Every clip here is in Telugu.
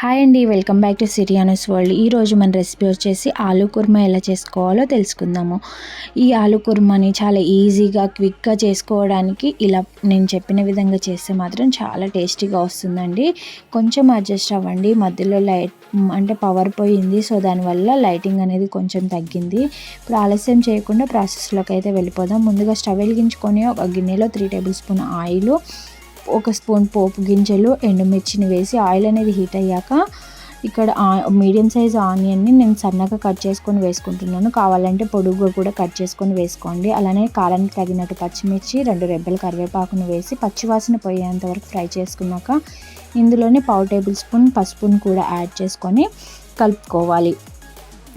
హాయ్ అండి వెల్కమ్ బ్యాక్ టు సిరియానస్ వరల్డ్ ఈరోజు మన రెసిపీ వచ్చేసి ఆలూ కుర్మా ఎలా చేసుకోవాలో తెలుసుకుందాము. ఈ ఆలూ కుర్మాని చాలా ఈజీగా క్విక్గా చేసుకోవడానికి ఇలా నేను చెప్పిన విధంగా చేస్తే మాత్రం చాలా టేస్టీగా వస్తుందండి. కొంచెం అడ్జస్ట్ అవ్వండి. మధ్యలో లైట్ అంటే పవర్ పోయింది సో దానివల్ల లైటింగ్ అనేది కొంచెం తగ్గింది. ఇప్పుడు ఆలస్యం చేయకుండా ప్రాసెస్లోకి అయితే వెళ్ళిపోదాం. ముందుగా స్టవ్ వెలిగించుకొని ఒక గిన్నెలో త్రీ టేబుల్ స్పూన్ ఆయిల్ ఒక స్పూన్ పోపు గింజలు ఎండుమిర్చిని వేసి ఆయిల్ అనేది హీట్ అయ్యాక ఇక్కడ మీడియం సైజ్ ఆనియన్ని నేను సన్నగా కట్ చేసుకొని వేసుకుంటున్నాను. కావాలంటే పొడుగుగా కూడా కట్ చేసుకొని వేసుకోండి. అలానే కారానికి తగినట్టు పచ్చిమిర్చి రెండు రెబ్బల కరివేపాకును వేసి పచ్చివాసన పోయేంత వరకు ఫ్రై చేసుకున్నాక ఇందులోనే పావు టేబుల్ స్పూన్ పసుపును కూడా యాడ్ చేసుకొని కలుపుకోవాలి.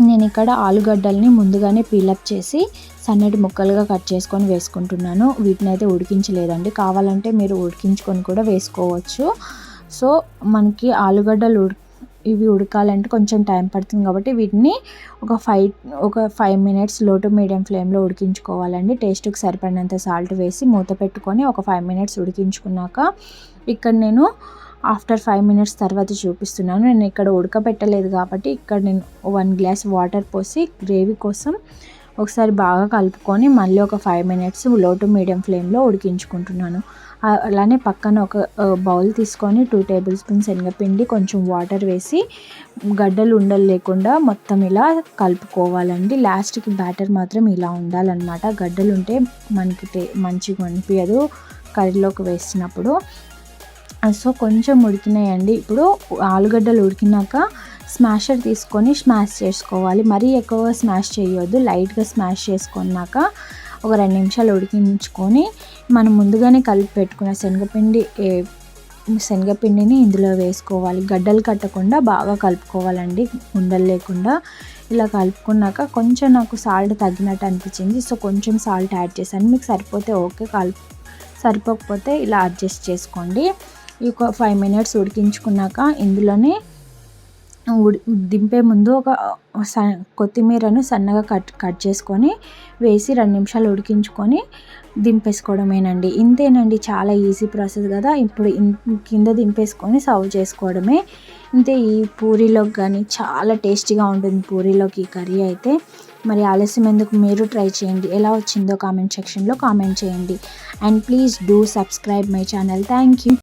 నేను ఇక్కడ ఆలుగడ్డల్ని ముందుగానే పీలప్ చేసి సన్నటి ముక్కలుగా కట్ చేసుకొని వేసుకుంటున్నాను. వీటిని అయితే ఉడికించలేదండి. కావాలంటే మీరు ఉడికించుకొని కూడా వేసుకోవచ్చు. సో మనకి ఆలుగడ్డలు ఉడి ఇవి ఉడకాలంటే కొంచెం టైం పడుతుంది కాబట్టి వీటిని ఒక ఫైవ్ ఒక ఫైవ్ మినిట్స్లో టు మీడియం ఫ్లేమ్లో ఉడికించుకోవాలండి. టేస్ట్కి సరిపడినంత సాల్ట్ వేసి మూత పెట్టుకొని ఒక ఫైవ్ మినిట్స్ ఉడికించుకున్నాక ఇక్కడ నేను ఆఫ్టర్ ఫైవ్ మినిట్స్ తర్వాత చూపిస్తున్నాను. నేను ఇక్కడ ఉడకబెట్టలేదు కాబట్టి ఇక్కడ నేను వన్ గ్లాస్ వాటర్ పోసి గ్రేవీ కోసం ఒకసారి బాగా కలుపుకొని మళ్ళీ ఒక ఫైవ్ మినిట్స్లో టు మీడియం ఫ్లేమ్లో ఉడికించుకుంటున్నాను. అలానే పక్కన ఒక బౌల్ తీసుకొని టూ టేబుల్ స్పూన్ శనగపిండి కొంచెం వాటర్ వేసి గడ్డలు ఉండలు లేకుండా మొత్తం ఇలా కలుపుకోవాలండి. లాస్ట్కి బ్యాటర్ మాత్రం ఇలా ఉండాలన్నమాట. గడ్డలు ఉంటే మనకి మంచిగా అనిపించదు కర్రీలోకి వేసినప్పుడు. సో కొంచెం ఉడికినాయండి. ఇప్పుడు ఆలుగడ్డలు ఉడికినాక స్మాషర్ తీసుకొని స్మాష్ చేసుకోవాలి. మరీ ఎక్కువగా స్మాష్ చేయొద్దు. లైట్గా స్మాష్ చేసుకున్నాక ఒక రెండు నిమిషాలు ఉడికించుకొని మనం ముందుగానే కలిపి పెట్టుకున్న శనగపిండి శనగపిండిని ఇందులో వేసుకోవాలి. గడ్డలు కట్టకుండా బాగా కలుపుకోవాలండి. ఉండలు లేకుండా ఇలా కలుపుకున్నాక కొంచెం నాకు సాల్ట్ తగ్గినట్టు అనిపించింది. సో కొంచెం సాల్ట్ యాడ్ చేశాను. మీకు సరిపోతే ఓకే. కలుపు సరిపోకపోతే ఇలా అడ్జస్ట్ చేసుకోండి. ఒక ఫైవ్ మినిట్స్ ఉడికించుకున్నాక ఇందులోనే ఉడి దింపే ముందు ఒక స కొత్తిమీరను సన్నగా కట్ కట్ చేసుకొని వేసి రెండు నిమిషాలు ఉడికించుకొని దింపేసుకోవడమేనండి. ఇంతేనండి చాలా ఈజీ ప్రాసెస్ కదా. ఇప్పుడు కింద దింపేసుకొని సర్వ్ చేసుకోవడమే. ఇంతే ఈ పూరీలోకి కానీ చాలా టేస్టీగా ఉంటుంది పూరీలోకి ఈ కర్రీ అయితే. మరి ఆలస్యం ఎందుకు? మీరు ట్రై చేయండి. ఎలా వచ్చిందో కామెంట్ సెక్షన్లో కామెంట్ చేయండి. And please do subscribe my channel. Thank you.